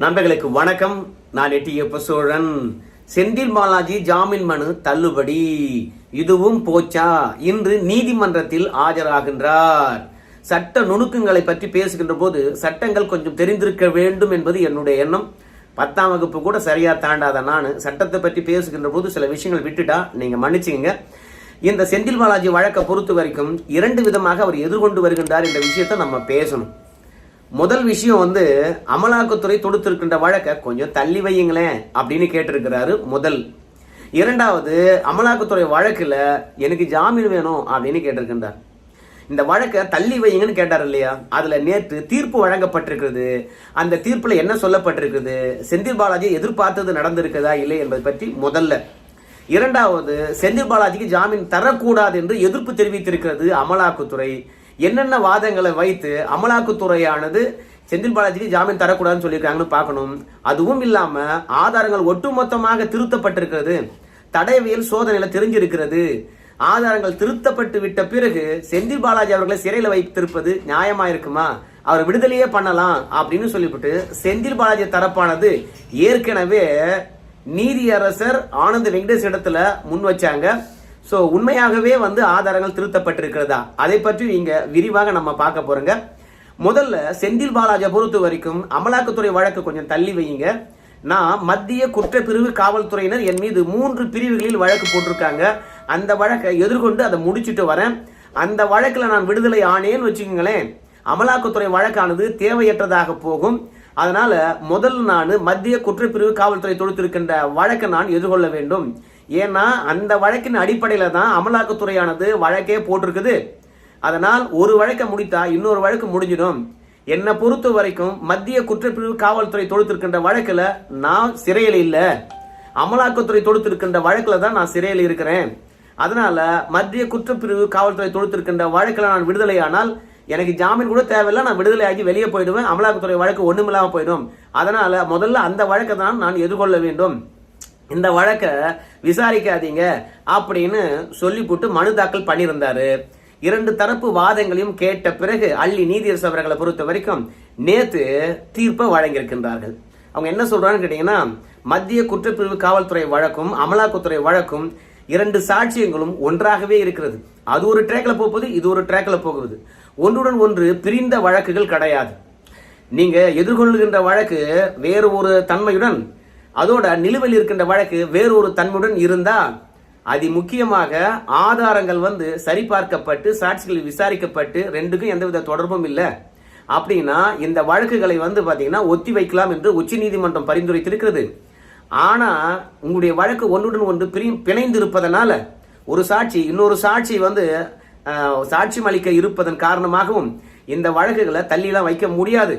நண்பர்களுக்கு வணக்கம். நான் எட்டியப்ப சோழன் செந்தில் பாலாஜி ஜாமீன் மனு தள்ளுபடி. இதுவும் போச்சா? இன்று நீதிமன்றத்தில் ஆஜராகின்றார். சட்ட நுணுக்கங்களை பற்றி பேசுகின்ற போது சட்டங்கள் கொஞ்சம் தெரிந்திருக்க வேண்டும் என்பது என்னுடைய எண்ணம். பத்தாம் வகுப்பு கூட சரியா தாண்டாத நான். சட்டத்தை பற்றி பேசுகின்ற போது சில விஷயங்கள் விட்டுட்டா நீங்க மன்னிச்சுங்க இந்த செந்தில் பாலாஜி வழக்கை பொறுத்த வரைக்கும் இரண்டு விதமாக அவர் எதிர்கொண்டு வருகின்றார் என்ற விஷயத்தை நம்ம பேசணும். முதல் விஷயம் வந்து அமலாக்கத்துறை தொடுத்திருக்கின்ற வழக்கை கொஞ்சம் தள்ளி வையுங்களேன் அப்படின்னு கேட்டிருக்கிறாரு முதல். இரண்டாவது அமலாக்கத்துறை வழக்கில் எனக்கு ஜாமீன் வேணும் அப்படின்னு கேட்டிருக்கின்றார். இந்த வழக்கை தள்ளி வையுங்கன்னு கேட்டார் இல்லையா? அதில் நேற்று தீர்ப்பு வழங்கப்பட்டிருக்கிறது. அந்த தீர்ப்பில் என்ன சொல்லப்பட்டிருக்குது செந்தில் பாலாஜி எதிர்பார்த்தது நடந்திருக்குதா இல்லை என்பதை பற்றி முதல்ல. இரண்டாவது செந்தில் பாலாஜிக்கு ஜாமீன் தரக்கூடாது என்று எதிர்ப்பு தெரிவித்திருக்கிறது அமலாக்கத்துறை. என்னென்ன வாதங்களை வைத்து அமலாக்கத்துறையானது செந்தில் பாலாஜிக்கு ஜாமீன் தரக்கூடாதுன்னு சொல்லியிருக்காங்கன்னு பார்க்கணும். அதுவும் இல்லாமல் ஆதாரங்கள் ஒட்டுமொத்தமாக திருத்தப்பட்டிருக்கிறது. தடயவியல் சோதனையில் தெரிஞ்சிருக்கிறது. ஆதாரங்கள் திருத்தப்பட்டு விட்ட பிறகு செந்தில் பாலாஜி அவர்களை சிறையில் வைத்திருப்பது நியாயமா இருக்குமா? அவர் விடுதலையே பண்ணலாம் அப்படின்னு சொல்லிவிட்டு செந்தில் பாலாஜி தரப்பானது ஏற்கனவே நீதியரசர் ஆனந்த் வெங்கடேஷ் இடத்துல முன் வச்சாங்க. ஸோ உண்மையாகவே வந்து ஆதாரங்கள் திருத்தப்பட்டிருக்கிறதா? அதை பற்றி இங்க விரிவாக நம்ம பார்க்க போறோங்க. முதல்ல செந்தில் பாலாஜை பொறுத்த வரைக்கும் அமலாக்கத்துறை வழக்கு கொஞ்சம் தள்ளி வையுங்க. நான் மத்திய குற்றப்பிரிவு காவல்துறையினர் என் மீது மூன்று பிரிவுகளில் வழக்கு போட்டிருக்காங்க. அந்த வழக்கை எதிர்கொண்டு அதை முடிச்சுட்டு வரேன். அந்த வழக்கில் நான் விடுதலை ஆனேன்னு வச்சுக்கோங்களேன். அமலாக்கத்துறை வழக்கானது தேவையற்றதாக போகும். அதனால முதல் நான் மத்திய குற்றப்பிரிவு காவல்துறை தொடுத்திருக்கின்ற வழக்கை நான் எதிர்கொள்ள வேண்டும். ஏன்னா அந்த வழக்கின் அடிப்படையில் தான் அமலாக்கத்துறையானது வழக்கே போட்டிருக்குது. அதனால் ஒரு வழக்கை முடித்தா இன்னொரு வழக்கு முடிஞ்சிடும். என்னை பொறுத்த வரைக்கும் மத்திய குற்றப்பிரிவு காவல்துறை தொடுத்திருக்கின்ற வழக்கில் நான் சிறையில் இல்லை. அமலாக்கத்துறை தொடுத்திருக்கின்ற வழக்கில் தான் நான் சிறையில் இருக்கிறேன். அதனால மத்திய குற்றப்பிரிவு காவல்துறை தொடுத்திருக்கின்ற வழக்கில் நான் விடுதலையானால் எனக்கு ஜாமீன் கூட தேவையில்லை. நான் விடுதலை ஆகி வெளியே போயிடுவேன். அமலாக்கத்துறை வழக்கு ஒன்றுமில்லாமல் போயிடும். அதனால முதல்ல அந்த வழக்கை தான் நான் எதிர்கொள்ள வேண்டும். இந்த வழக்கை விசாரிக்காதீங்க அப்படின்னு சொல்லிவிட்டு மனு தாக்கல் பண்ணியிருந்தாரு. இரண்டு தரப்பு வாதங்களையும் கேட்ட பிறகு அள்ளி நீதியரசு அவர்களை பொறுத்த வரைக்கும் நேத்து தீர்ப்பை வழங்கியிருக்கின்றார்கள். அவங்க என்ன சொல்றான்னு கேட்டீங்கன்னா மத்திய குற்றப்பிரிவு காவல்துறை வழக்கும் அமலாக்கத்துறை வழக்கும் இரண்டு சாட்சியங்களும் ஒன்றாகவே இருக்கிறது. அது ஒரு ட்ராக்ல போகுது இது ஒரு ட்ராக்ல போகுது. ஒன்றுடன் ஒன்று பிரிந்த வழக்குகள் கிடையாது. நீங்க எதிர்கொள்கின்ற வழக்கு வேறு ஒரு தன்மையுடன் அதோட நிலுவையில் இருக்கின்ற வழக்கு வேறு ஒரு தன்மையுடன் இருந்தா அதி முக்கியமாக ஆதாரங்கள் வந்து சரிபார்க்கப்பட்டு சாட்சிகள் விசாரிக்கப்பட்டு ரெண்டுக்கும் எந்தவித தொடர்பும் இல்லை. அப்படின்னா இந்த வழக்குகளை வந்து பார்த்தீங்கன்னா ஒத்தி வைக்கலாம் என்று உச்ச நீதிமன்றம் பரிந்துரைத்திருக்கிறது. ஆனா உங்களுடைய வழக்கு ஒன்றுடன் ஒன்று பிரி பிணைந்து இருப்பதனால ஒரு சாட்சி இன்னொரு சாட்சி வந்து சாட்சியம் அளிக்க இருப்பதன் காரணமாகவும் இந்த வழக்குகளை தள்ளிலாம் வைக்க முடியாது.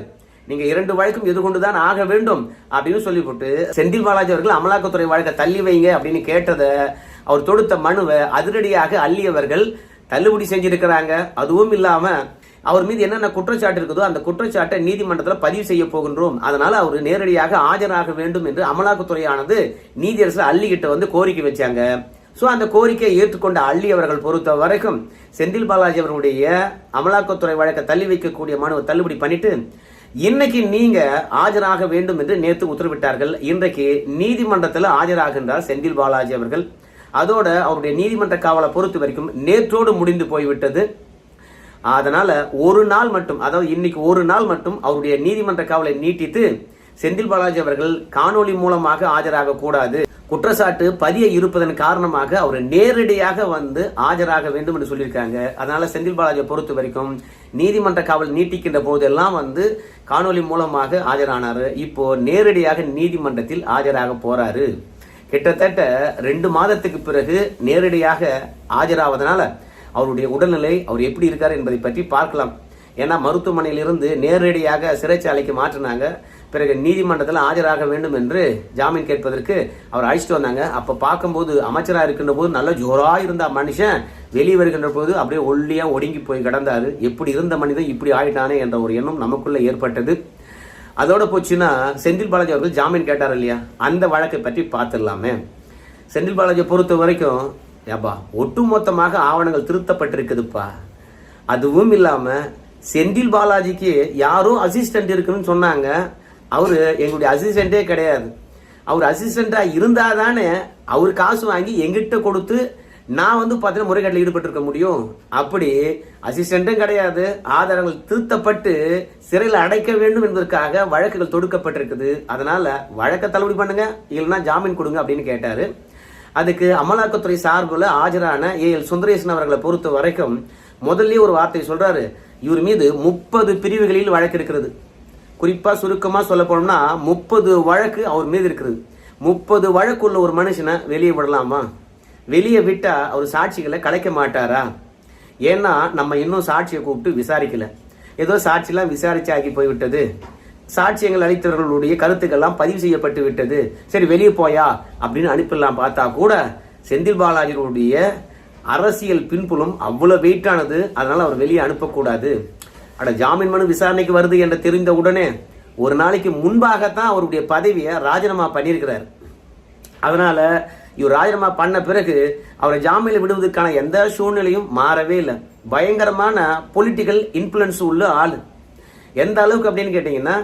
நீங்க இரண்டு வழக்கும் எதிர்கொண்டுதான் ஆக வேண்டும் அப்படின்னு சொல்லிவிட்டு செந்தில் பாலாஜி அவர்கள் அமலாக்கத்துறை வழக்கை தள்ளி வைங்க அப்படின்னு கேட்டதை அவர் தொடுத்த மனுவை அதிரடியாக அள்ளியவர்கள் தள்ளுபடி செஞ்சிருக்கிறாங்க. அதுவும் இல்லாம அவர் மீது என்னென்ன குற்றச்சாட்டு இருக்குதோ அந்த குற்றச்சாட்டை நீதிமன்றத்தில் பதிவு செய்ய போகின்றோம். அதனால அவர் நேரடியாக ஆஜராக வேண்டும் என்று அமலாக்கத்துறையானது நீதியரசு அள்ளிக்கிட்ட வந்து கோரிக்கை வச்சாங்க. ஸோ அந்த கோரிக்கையை ஏற்றுக்கொண்ட அள்ளி அவர்கள் பொறுத்த வரைக்கும் செந்தில் பாலாஜி அவர்களுடைய அமலாக்கத்துறை வழக்கை தள்ளி வைக்கக்கூடிய மனுவை தள்ளுபடி பண்ணிட்டு இன்னைக்கு நீங்க ஆஜராக வேண்டும் என்று நேற்று உத்தரவிட்டார்கள். இன்றைக்கு நீதிமன்றத்தில் ஆஜராகின்றார் செந்தில் பாலாஜி அவர்கள். அதோட அவருடைய நீதிமன்ற காவலை பொறுத்த வரைக்கும் நேற்றோடு முடிந்து போய்விட்டது. அதனால ஒரு நாள் மட்டும் அதாவது இன்னைக்கு ஒரு நாள் மட்டும் அவருடைய நீதிமன்ற காவலை நீட்டித்து செந்தில் பாலாஜி அவர்கள் காணொளி மூலமாக ஆஜராக கூடாது குற்றச்சாட்டு பதிய இருப்பதன் காரணமாக அவர் நேரடியாக வந்து ஆஜராக வேண்டும் என்று சொல்லியிருக்காங்க. அதனால செந்தில் பாலாஜியை பொறுத்த வரைக்கும் நீதிமன்ற காவல் நீட்டிக்கின்ற போதெல்லாம் வந்து காணொளி மூலமாக ஆஜரானார். இப்போ நேரடியாக நீதிமன்றத்தில் ஆஜராக போறாரு. கிட்டத்தட்ட ரெண்டு மாதத்துக்கு பிறகு நேரடியாக ஆஜராவதனால அவருடைய உடல்நிலை அவர் எப்படி இருக்கார் என்பதை பற்றி பார்க்கலாம். ஏன்னா மருத்துவமனையிலிருந்து நேரடியாக சிறைச்சாலைக்கு மாற்றினாங்க. பிறகு நீதிமன்றத்தில் ஆஜராக வேண்டும் என்று ஜாமீன் கேட்பதற்கு அவர் அழைச்சிட்டு வந்தாங்க. அப்போ பார்க்கும்போது அமைச்சராக இருக்கின்ற போது நல்ல ஜோராக இருந்த மனுஷன் வெளியே வருகின்ற போது அப்படியே ஒல்லியாக ஒடுங்கி போய் கிடந்தார். எப்படி இருந்த மனிதன் இப்படி ஆயிட்டானே என்ற ஒரு எண்ணம் நமக்குள்ளே ஏற்பட்டது. அதோட போச்சுன்னா செந்தில் பாலாஜி அவர்கள் ஜாமீன் கேட்டார் இல்லையா? அந்த வழக்கை பற்றி பார்த்துடலாமே. செந்தில் பாலாஜியை பொறுத்த வரைக்கும் ஏப்பா ஒட்டுமொத்தமாக ஆவணங்கள் திருத்தப்பட்டிருக்குதுப்பா. அதுவும் இல்லாமல் செந்தில் பாலாஜிக்கு யாரும் அசிஸ்டன்ட் இருக்குன்னு சொன்னாங்க. அவர் எங்களுடைய அசிஸ்டண்ட்டே கிடையாது. அவர் அசிஸ்டண்ட்டாக இருந்தால் தானே அவர் காசு வாங்கி எங்கிட்ட கொடுத்து நான் வந்து பார்த்தீங்கன்னா முறைகேட்டில் ஈடுபட்டிருக்க முடியும். அப்படி அசிஸ்டண்ட்டும் கிடையாது. ஆதாரங்கள் திருத்தப்பட்டு சிறையில் அடைக்க வேண்டும் என்பதற்காக வழக்குகள் தொடுக்கப்பட்டிருக்குது. அதனால் வழக்கை தள்ளுபடி பண்ணுங்க இல்லைன்னா ஜாமீன் கொடுங்க அப்படின்னு கேட்டார். அதுக்கு அமலாக்கத்துறை சார்பில் ஆஜரான ஏ எல் சுந்தரேசன் அவர்களை பொறுத்த வரைக்கும் முதல்லயே ஒரு வார்த்தை சொல்கிறாரு இவர் மீது முப்பது பிரிவுகளில் வழக்கு இருக்கிறது குறிப்பாக சுருக்கமாக சொல்ல போனோம்னா முப்பது வழக்கு அவர் மீது இருக்கிறது முப்பது வழக்குள்ள ஒரு மனுஷனை வெளியே விடலாமா? வெளியே விட்டால் அவர் சாட்சிகளை கலைக்க மாட்டாரா? ஏன்னா நம்ம இன்னும் சாட்சியை கூப்பிட்டு விசாரிக்கல. ஏதோ சாட்சியெல்லாம் விசாரிச்சாகி போய்விட்டது. சாட்சியங்கள் அளித்தவர்களுடைய கருத்துக்கள்லாம் பதிவு செய்யப்பட்டு விட்டது. சரி வெளியே போயா? அப்படின்னு அனுப்பிடலாம் பார்த்தா கூட செந்தில் பாலாஜியுடைய அரசியல் பின்புலம் அவ்வளோ வெயிட்டானது அதனால் அவர் வெளியே அனுப்பக்கூடாது. அட ஜாமீன் மனு விசாரணைக்கு வருது என்று தெரிந்த உடனே ஒரு நாளைக்கு முன்பாகத்தான் அவருடைய பதவியை ராஜினாமா பண்ணியிருக்கிறார். அதனால் இவர் ராஜினாமா பண்ண பிறகு அவரை ஜாமீனில் விடுவதற்கான எந்த சூழ்நிலையும் மாறவே இல்லை. பயங்கரமான பொலிட்டிக்கல் இன்ஃப்ளூயன்ஸ் உள்ள ஆள். எந்த அளவுக்கு அப்படின்னு கேட்டிங்கன்னா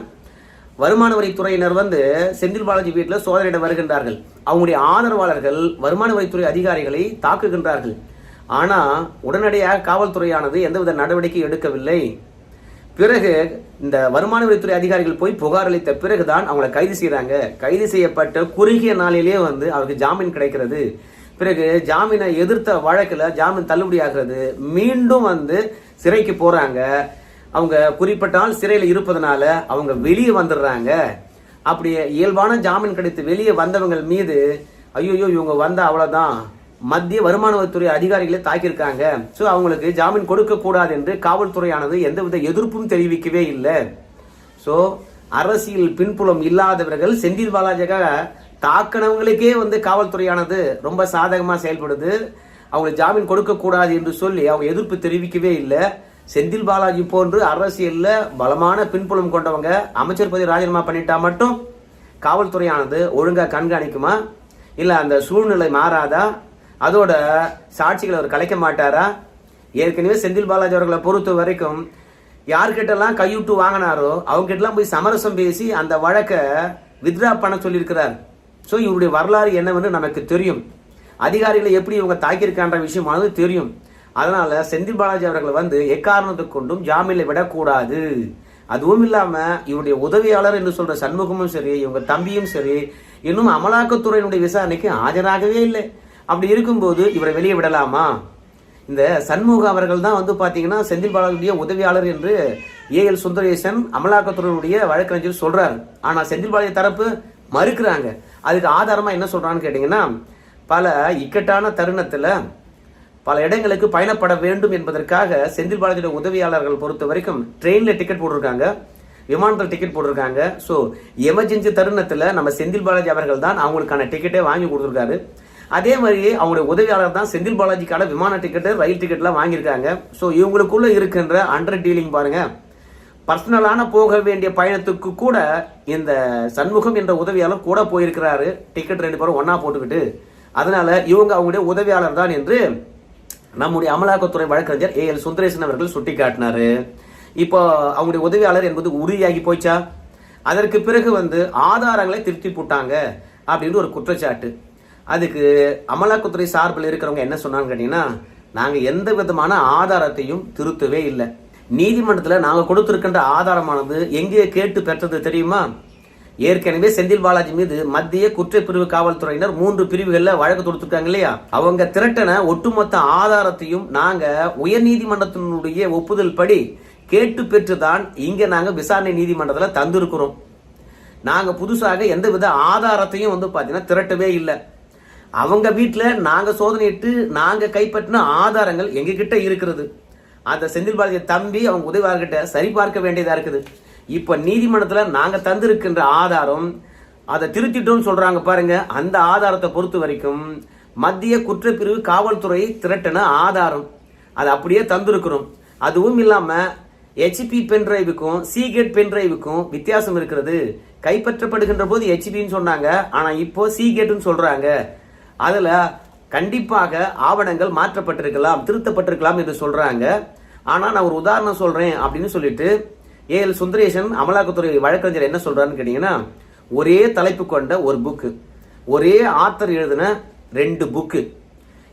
வருமான வரித்துறையினர் வந்து செந்தில் பாலாஜி வீட்டில் சோதனையிட வருகின்றார்கள். அவங்களுடைய ஆதரவாளர்கள் வருமான வரித்துறை அதிகாரிகளை தாக்குகின்றார்கள். ஆனால் உடனடியாக காவல்துறையானது எந்தவித நடவடிக்கை எடுக்கவில்லை. பிறகு இந்த வருமான வரித்துறை அதிகாரிகள் போய் புகார் அளித்த பிறகுதான் அவங்களை கைது செய்யறாங்க கைது செய்யப்பட்ட குறுகிய நாளிலேயே வந்து அவருக்கு ஜாமீன் கிடைக்கிறது. பிறகு ஜாமீனை எதிர்த்த வழக்கில் ஜாமீன் தள்ளுபடி ஆகிறது. மீண்டும் வந்து சிறைக்கு போறாங்க. அவங்க குறிப்பிட்ட நாள் சிறையில் இருப்பதனால அவங்க வெளியே வந்துடுறாங்க. அப்படி இயல்பான ஜாமீன் கிடைத்து வெளியே வந்தவங்க மீது ஐயோ இவங்க வந்தா அவ்வளோதான் மத்திய வருமான வரித்துறை அதிகாரிகளை தாக்கியிருக்காங்க. ஸோ அவங்களுக்கு ஜாமீன் கொடுக்க கூடாது என்று காவல்துறையானது எந்தவித எதிர்ப்பும் தெரிவிக்கவே இல்லை. ஸோ அரசியல் பின்புலம் இல்லாதவர்கள் செந்தில் பாலாஜிக்காக தாக்கினவங்களுக்கே வந்து காவல்துறையானது ரொம்ப சாதகமாக செயல்படுது. அவங்களுக்கு ஜாமீன் கொடுக்கக்கூடாது என்று சொல்லி அவங்க எதிர்ப்பு தெரிவிக்கவே இல்லை. செந்தில் பாலாஜி போன்று அரசியலில் பலமான பின்புலம் கொண்டவங்க அமைச்சர் பதவி ராஜினாமா பண்ணிட்டா மட்டும் காவல்துறையானது ஒழுங்காக கண்காணிக்குமா? இல்லை அந்த சூழ்நிலை மாறாதா? அதோட சாட்சிகளை அவர் கலைக்க மாட்டாரா? ஏற்கனவே செந்தில் பாலாஜி அவர்களை பொறுத்த வரைக்கும் யார்கிட்டலாம் கையூட்டு வாங்கினாரோ அவங்ககிட்டலாம் போய் சமரசம் பேசி அந்த வழக்கை வித்ரா பண்ண சொல்லியிருக்கிறார். ஸோ இவருடைய வரலாறு என்னவென்று நமக்கு தெரியும். அதிகாரிகளை எப்படி இவங்க தாக்கியிருக்கான்ற விஷயமானது தெரியும். அதனால செந்தில் பாலாஜி அவர்களை வந்து எக்காரணத்தை கொண்டும் ஜாமீனில் விடக்கூடாது. அதுவும் இல்லாமல் இவருடைய உதவியாளர் என்று சொல்ற சண்முகமும் சரி இவங்க தம்பியும் சரி இன்னும் அமலாக்கத்துறையினுடைய விசாரணைக்கு ஆஜராகவே இல்லை. அப்படி இருக்கும்போது இவரை வெளியே விடலாமா? இந்த சண்முக அவர்கள் தான் வந்து பார்த்தீங்கன்னா செந்தில் பாலாஜியுடைய உதவியாளர் என்று ஏ எல் சுந்தரேசன் அமலாக்கத்துறையுடைய வழக்கறிஞர் சொல்கிறார் ஆனால் செந்தில் பாலாஜி தரப்பு மறுக்கிறாங்க. அதுக்கு ஆதாரமாக என்ன சொல்கிறான்னு கேட்டிங்கன்னா பல இக்கட்டான தருணத்தில் பல இடங்களுக்கு பயணப்பட வேண்டும் என்பதற்காக செந்தில் பாலாஜியோட உதவியாளர்கள் பொறுத்த வரைக்கும் ட்ரெயினில் டிக்கெட் போட்டிருக்காங்க விமானத்தில் டிக்கெட் போட்டிருக்காங்க. ஸோ எமர்ஜென்சி தருணத்தில் நம்ம செந்தில் பாலாஜி அவர்கள் தான் அவங்களுக்கான டிக்கெட்டே வாங்கி கொடுத்துருக்காரு. அதே மாதிரி அவங்களுடைய உதவியாளர் தான் செந்தில் பாலாஜிக்கான விமான டிக்கெட்டு ரயில் டிக்கெட்லாம் வாங்கியிருக்காங்க. ஸோ இவங்களுக்குள்ள இருக்கின்ற அண்டர் டீலிங் பாருங்க. பர்சனலான போக வேண்டிய பயணத்துக்கு கூட இந்த சண்முகம் என்ற உதவியாளர் கூட போயிருக்கிறாரு. டிக்கெட் ரெண்டு பேரும் ஒன்றா போட்டுக்கிட்டு. அதனால இவங்க அவங்களுடைய உதவியாளர் தான் என்று நம்முடைய அமலாக்கத்துறை வழக்கறிஞர் ஏ எல் சுந்தரேசன் அவர்கள் சுட்டிக்காட்டினாரு. இப்போ அவங்களுடைய உதவியாளர் என்பது உறுதியாகி போச்சா? அதற்கு பிறகு வந்து ஆதாரங்களை திருப்தி போட்டாங்க. அப்படின்னு ஒரு குற்றச்சாட்டு. அதுக்கு அமலாக்கத்துறை சார்பில் இருக்கிறவங்க என்ன சொன்னாங்க கேட்டிங்கன்னா நாங்கள் எந்த விதமான ஆதாரத்தையும் திருத்தவே இல்லை. நீதிமன்றத்தில் நாங்கள் கொடுத்துருக்கின்ற ஆதாரமானது எங்கே கேட்டு பெற்றது தெரியுமா? ஏற்கனவே செந்தில் பாலாஜி மீது மத்திய குற்றப்பிரிவு காவல்துறையினர் மூன்று பிரிவுகளில் வழக்கு தொடுத்துருக்காங்க இல்லையா? அவங்க திரட்டின ஒட்டுமொத்த ஆதாரத்தையும் நாங்கள் உயர் நீதிமன்றத்தினுடைய ஒப்புதல் படி கேட்டு பெற்று தான் இங்கே நாங்கள் விசாரணை நீதிமன்றத்தில் தந்திருக்கிறோம். நாங்கள் புதுசாக எந்த வித ஆதாரத்தையும் வந்து பார்த்தீங்கன்னா திரட்டவே இல்லை. அவங்க வீட்டில் நாங்கள் சோதனையிட்டு நாங்கள் கைப்பற்றின ஆதாரங்கள் எங்ககிட்ட இருக்கிறது. அந்த செந்தில் பாலாஜி தம்பி அவங்க உதவியாளர்கிட்ட சரி பார்க்க இருக்குது. இப்போ நீதிமன்றத்தில் நாங்கள் தந்திருக்கின்ற ஆதாரம் அதை திருத்திட்டோம்னு சொல்கிறாங்க பாருங்க. அந்த ஆதாரத்தை பொறுத்த வரைக்கும் மத்திய குற்றப்பிரிவு காவல்துறை திரட்டின ஆதாரம். அதை அப்படியே தந்திருக்கிறோம். அதுவும் இல்லாமல் ஹெச்பி பென் டிரைவுக்கும் சீகேட் பென் டிரைவுக்கும் வித்தியாசம் இருக்கிறது. கைப்பற்றப்படுகின்ற போது ஹெச்பின்னு சொன்னாங்க. ஆனால் இப்போ சீகேட்டுன்னு சொல்கிறாங்க அதில் கண்டிப்பாக ஆவணங்கள் மாற்றப்பட்டிருக்கலாம் திருத்தப்பட்டிருக்கலாம் என்று சொல்கிறாங்க ஆனால் நான் ஒரு உதாரணம் சொல்கிறேன் அப்படின்னு சொல்லிட்டு ஏஎல் சுந்தரேசன் அமலாக்கத்துறை வழக்கறிஞர் என்ன சொல்கிறான்னு கேட்டிங்கன்னா ஒரே தலைப்பு கொண்ட ஒரு புக்கு ஒரே ஆத்தர் எழுதின ரெண்டு புக்கு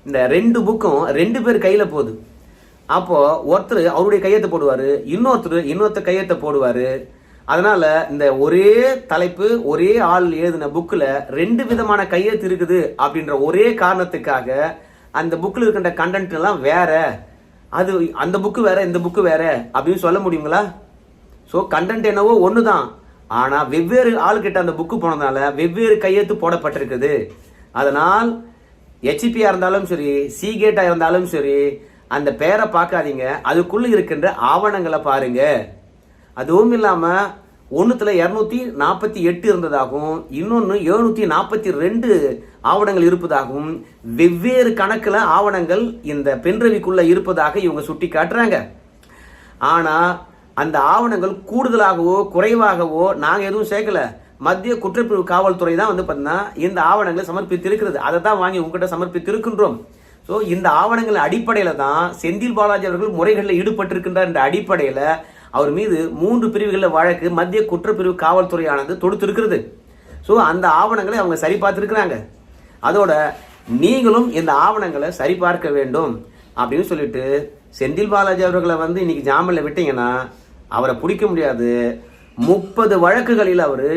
இந்த ரெண்டு புக்கும் ரெண்டு பேர் கையில் போகுது. அப்போது ஒருத்தர் அவருடைய கையெழுத்து போடுவார் இன்னொருத்தர் இன்னொருத்தர் கையெழுத்த போடுவார். அதனால இந்த ஒரே தலைப்பு ஒரே ஆள் எழுதின புக்கில் ரெண்டு விதமான கையெழுத்து இருக்குது அப்படின்ற ஒரே காரணத்துக்காக அந்த புக்கில் இருக்கின்ற கண்டென்ட் எல்லாம் வேற. அது அந்த புக்கு வேற இந்த புக்கு வேற அப்படின்னு சொல்ல முடியுங்களா? ஸோ கண்டென்ட் என்னவோ ஒன்று தான் ஆனால் வெவ்வேறு ஆளுக்கிட்ட அந்த புக்கு போனதுனால வெவ்வேறு கையெழுத்து போடப்பட்டிருக்குது. அதனால் ஹெச்பியாக இருந்தாலும் சரி சீகேட்டாக இருந்தாலும் சரி அந்த பேரை பார்க்காதீங்க. அதுக்குள்ளே இருக்கின்ற ஆவணங்களை பாருங்கள் அதுவும் இல்லாமல் ஒன்றுத்தில் இரநூத்தி நாற்பத்தி எட்டு இருந்ததாகவும் இன்னொன்று எழுநூற்றி நாற்பத்தி ரெண்டு ஆவணங்கள் இருப்பதாகவும் வெவ்வேறு கணக்கில் ஆவணங்கள் இந்த பெண்ரவிக்குள்ளே இருப்பதாக இவங்க சுட்டி காட்டுறாங்க. ஆனால் அந்த ஆவணங்கள் கூடுதலாகவோ குறைவாகவோ நாங்கள் எதுவும் சேர்க்கலை. மத்திய குற்றப்பிரிவு காவல்துறை தான் வந்து பார்த்தீங்கன்னா இந்த ஆவணங்களை சமர்ப்பித்திருக்கிறது. அதை தான் வாங்கி உங்ககிட்ட சமர்ப்பித்திருக்கின்றோம். ஸோ இந்த ஆவணங்கள் அடிப்படையில் தான் செந்தில் பாலாஜி அவர்கள் முறைகளில் ஈடுபட்டிருக்கின்றார் என்ற அடிப்படையில் அவர் மீது மூன்று பிரிவுகளில் வழக்கு மத்திய குற்றப்பிரிவு காவல்துறையானது தொடுத்திருக்கிறது. ஸோ அந்த ஆவணங்களை அவங்க சரி பார்த்துருக்குறாங்க அதோட நீங்களும் இந்த ஆவணங்களை சரி பார்க்க வேண்டும் அப்படின்னு சொல்லிட்டு செந்தில் பாலாஜி அவர்களை வந்து இன்னைக்கு ஜாமீனில் விட்டீங்கன்னா அவரை பிடிக்க முடியாது. முப்பது வழக்குகளில் அவர்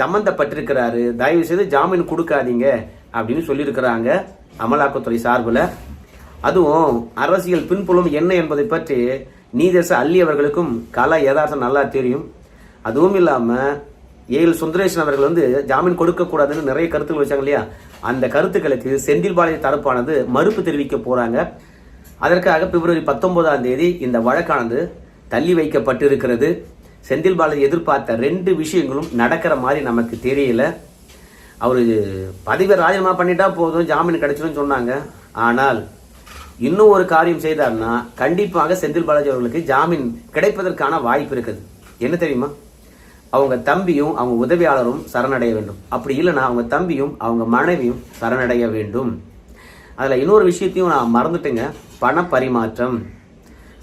சம்மந்தப்பட்டிருக்கிறாரு தயவு செய்து ஜாமீன் கொடுக்காதீங்க அப்படின்னு சொல்லியிருக்கிறாங்க அமலாக்கத்துறை சார்பில். அதுவும் அரசியல் பின்புலம் என்ன என்பதை பற்றி நீதேச அள்ளி அவர்களுக்கும் கலா யதார்த்தம் நல்லா தெரியும். அதுவும் இல்லாமல் ஏஎல் சுந்தரேசன் அவர்கள் வந்து ஜாமீன் கொடுக்கக்கூடாதுன்னு நிறைய கருத்துக்கள் வச்சாங்க இல்லையா? அந்த கருத்துக்களுக்கு செந்தில் பாளைய தரப்பானது மறுப்பு தெரிவிக்க போகிறாங்க அதற்காக பிப்ரவரி பத்தொன்பதாம் தேதி இந்த வழக்கானது தள்ளி வைக்கப்பட்டிருக்கிறது. செந்தில் பாலாஜி எதிர்பார்த்த ரெண்டு விஷயங்களும் நடக்கிற மாதிரி நமக்கு தெரியல. அவர் பதவியை ராஜினாமா பண்ணிட்டா போதும் ஜாமீன் கிடைச்சிடும் சொன்னாங்க. ஆனால் இன்னும் ஒரு காரியம் செய்தார்னா கண்டிப்பாக செந்தில் பாலாஜி அவர்களுக்கு ஜாமீன் கிடைப்பதற்கான வாய்ப்பு இருக்குது. என்ன தெரியுமா? அவங்க தம்பியும் அவங்க உதவியாளரும் சரணடைய வேண்டும். அப்படி இல்லைன்னா அவங்க தம்பியும் அவங்க மனைவியும் சரணடைய வேண்டும். அதில் இன்னொரு விஷயத்தையும் நான் மறந்துட்டேங்க. பண பரிமாற்றம்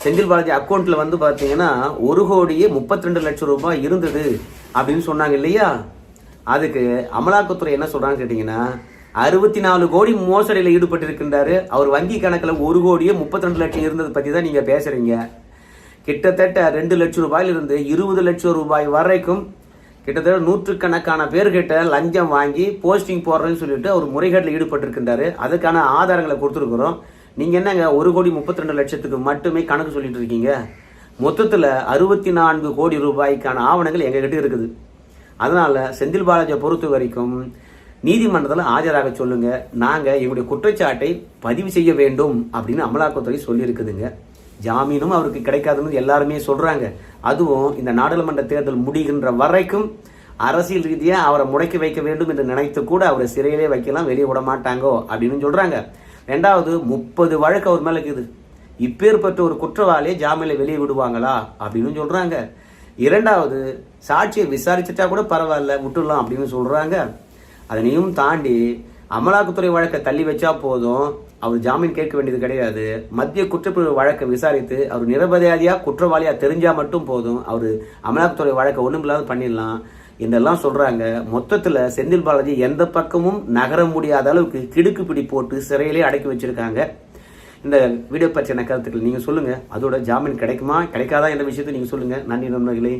செந்தில் பாலாஜி அக்கௌண்ட்டில் வந்து பார்த்தீங்கன்னா ஒரு கோடியே முப்பத்தி ரெண்டு லட்சம் ரூபாய் இருந்தது அப்படின்னு சொன்னாங்க இல்லையா? அதுக்கு அமலாக்கத்துறை என்ன சொல்கிறாங்கன்னு கேட்டிங்கன்னா அறுபத்தி நாலு கோடி மோசடியில் ஈடுபட்டிருக்கின்றாரு. அவர் வங்கி கணக்கில் ஒரு கோடியே முப்பத்தி ரெண்டு லட்சம் இருந்ததை பற்றி தான் நீங்கள் பேசுகிறீங்க கிட்டத்தட்ட ரெண்டு லட்சம் ரூபாயிலிருந்து இருபது லட்சம் ரூபாய் வரைக்கும் கிட்டத்தட்ட நூற்றுக்கணக்கான பேர்கிட்ட லஞ்சம் வாங்கி போஸ்டிங் போடுறேன்னு சொல்லிட்டு அவர் முறைகேட்டில் ஈடுபட்டிருக்கின்றாரு. அதுக்கான ஆதாரங்களை கொடுத்துருக்குறோம். நீங்கள் என்னங்க ஒரு கோடி முப்பத்தி ரெண்டு லட்சத்துக்கு மட்டுமே கணக்கு சொல்லிட்டு இருக்கீங்க? மொத்தத்தில் அறுபத்தி நான்கு கோடி ரூபாய்க்கான ஆவணங்கள் எங்ககிட்ட இருக்குது. அதனால் செந்தில் பாலாஜியை பொறுத்த வரைக்கும் நீதிமன்றத்தில் ஆஜராக சொல்லுங்க. நாங்கள் எங்களுடைய குற்றச்சாட்டை பதிவு செய்ய வேண்டும் அப்படின்னு அமலாக்கத்துறை சொல்லியிருக்குதுங்க. ஜாமீனும் அவருக்கு கிடைக்காதுன்னு எல்லாருமே சொல்கிறாங்க அதுவும் இந்த நாடாளுமன்ற தேர்தல் முடிகின்ற வரைக்கும் அரசியல் ரீதியாக அவரை முடக்கி வைக்க வேண்டும் என்று நினைத்து கூட அவரை சிறையிலே வைக்கலாம் வெளியே விட மாட்டாங்கோ அப்படின்னு சொல்கிறாங்க ரெண்டாவது முப்பது வழக்கு அவர் மேலே இருக்குது. இப்பேற்பட்ட ஒரு குற்றவாளியை ஜாமீனில் வெளியே விடுவாங்களா அப்படின்னு சொல்கிறாங்க இரண்டாவது சாட்சியை விசாரிச்சுட்டா கூட பரவாயில்ல விட்டுடலாம் அப்படின்னு சொல்கிறாங்க அதனையும் தாண்டி அமலாக்கத்துறை வழக்கை தள்ளி வச்சா போதும். அவர் ஜாமீன் கேட்க வேண்டியது கிடையாது. மத்திய குற்றப்பிரிவு வழக்கை விசாரித்து அவர் நிரபதியாதியாக குற்றவாளியாக தெரிஞ்சால் மட்டும் போதும். அவர் அமலாக்கத்துறை வழக்கை ஒண்ணுமில்லாத பண்ணிடலாம் என்றெல்லாம் சொல்கிறாங்க மொத்தத்தில் செந்தில் பாலாஜி எந்த பக்கமும் நகர முடியாத அளவுக்கு கிடுக்கு பிடி போட்டு சிறையிலே அடக்கி வச்சுருக்காங்க. இந்த வீடியோ பற்றின கருத்துக்கள் நீங்கள் சொல்லுங்கள் அதோட ஜாமீன் கிடைக்குமா கிடைக்காதா என்ற விஷயத்தை நீங்கள் சொல்லுங்கள் நன்றி நண்பர்களே.